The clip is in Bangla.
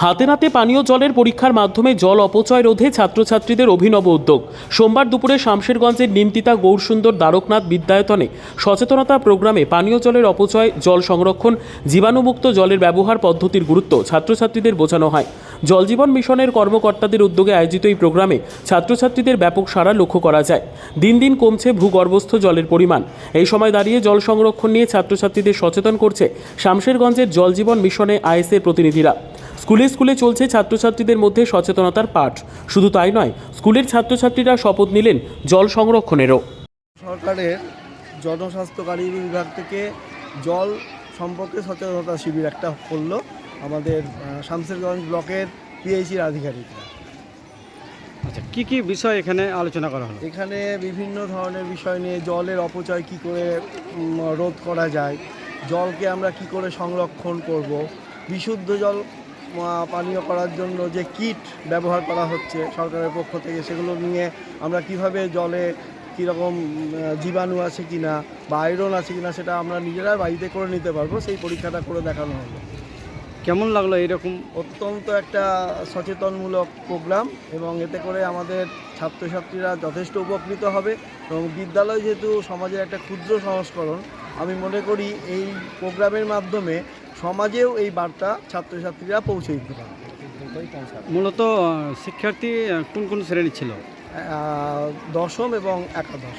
হাতে নাতে পানীয় জলের পরীক্ষার মাধ্যমে জল অপচয় রোধে ছাত্রছাত্রীদের অভিনব উদ্যোগ। সোমবার দুপুরে শামশেরগঞ্জের নিমতিতা গৌরসুন্দর দ্বারকনাথ বিদ্যায়তনে সচেতনতা প্রোগ্রামে পানীয় জলের অপচয়, জল সংরক্ষণ, জীবাণুমুক্ত জলের ব্যবহার পদ্ধতির গুরুত্ব ছাত্রছাত্রীদের বোঝানো হয়। জল জীবন মিশনের কর্মকর্তাদের উদ্যোগে আয়োজিত এই প্রোগ্রামে ছাত্রছাত্রীদের ব্যাপক সাড়া লক্ষ্য করা যায়। দিন দিন কমছে ভূগর্ভস্থ জলের পরিমাণ। এই সময় দাঁড়িয়ে জল সংরক্ষণ নিয়ে ছাত্রছাত্রীদের সচেতন করছে শামশেরগঞ্জের জল জীবন মিশনে আইএসএর প্রতিনিধিরা। স্কুলে স্কুলে চলছে ছাত্রছাত্রীদের মধ্যে সচেতনতার পাঠ। শুধু তাই নয় স্কুলের ছাত্রছাত্রীরা শপথ নিলেন জল সংরক্ষণেরও। সরকারের জনস্বাস্থ্যকারী বিভাগ থেকে জল সম্পর্কে সচেতনতা শিবির একটা করল আমাদের শামসেরগঞ্জ ব্লকের পিএইচির আধিকারিকরা। আচ্ছা কী কী বিষয় এখানে আলোচনা করা হলো? এখানে বিভিন্ন ধরনের বিষয় নিয়ে জলের অপচয় কি করে রোধ করা যায় জলকে আমরা কি করে সংরক্ষণ করব বিশুদ্ধ জল পানীয় করার জন্য যে কিট ব্যবহার করা হচ্ছে সরকারের পক্ষ থেকে সেগুলো নিয়ে আমরা কীভাবে জলে কীরকম জীবাণু আছে কি না বা আয়রন আছে কি না সেটা আমরা নিজেরা বাড়িতে করে নিতে পারব সেই পরীক্ষাটা করে দেখানো হলো কেমন লাগল এরকম অত্যন্ত একটা সচেতনমূলক প্রোগ্রাম এবং এতে করে আমাদের ছাত্রছাত্রীরা যথেষ্ট উপকৃত হবে এবং বিদ্যালয় যেহেতু সমাজের একটা ক্ষুদ্র সংস্করণ আমি মনে করি এই প্রোগ্রামের মাধ্যমে সমাজেও এই বার্তা ছাত্রছাত্রীরা পৌঁছে দিতে পারে। মূলত শিক্ষার্থী কোন কোন শ্রেণি ছিল? দশম এবং একাদশ।